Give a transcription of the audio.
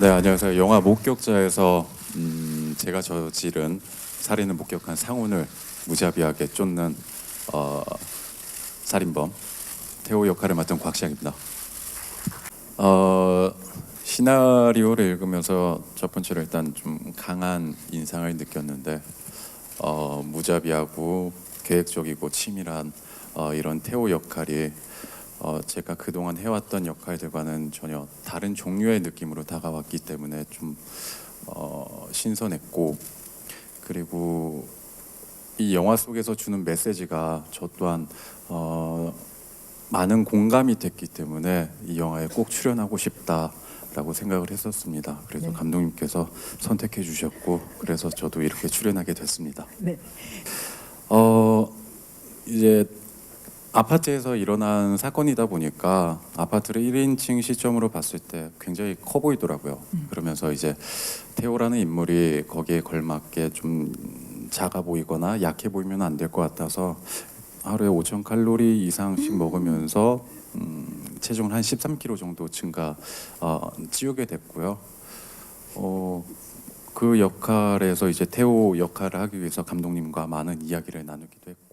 네, 안녕하세요. 영화 목격자에서 음, 제가 저지른 살인을 목격한 상훈을 무자비하게 쫓는 어, 살인범 태호 역할을 맡은 곽시영입니다. 어, 시나리오를 읽으면서 첫 번째로 일단 좀 강한 인상을 느꼈는데 어, 무자비하고 계획적이고 치밀한 어, 이런 태호 역할이 어, 제가 그동안 해왔던 역할들과는 전혀 다른 종류의 느낌으로 다가왔기 때문에 좀 어, 신선했고 그리고 이 영화 속에서 주는 메시지가 저 또한 어, 많은 공감이 됐기 때문에 이 영화에 꼭 출연하고 싶다라고 생각을 했었습니다. 그래서 네. 감독님께서 선택해 주셨고 그래서 저도 이렇게 출연하게 됐습니다. 네. 어 이제 아파트에서 일어난 사건이다 보니까 아파트를 1인칭 시점으로 봤을 때 굉장히 커 보이더라고요. 그러면서 이제 태호라는 인물이 거기에 걸맞게 좀 작아 보이거나 약해 보이면 안 될 것 같아서 하루에 5천 칼로리 이상씩 먹으면서 음, 체중을 한 13kg 정도 증가 어, 찌우게 됐고요. 어, 그 역할에서 이제 태호 역할을 하기 위해서 감독님과 많은 이야기를 나누기도 했고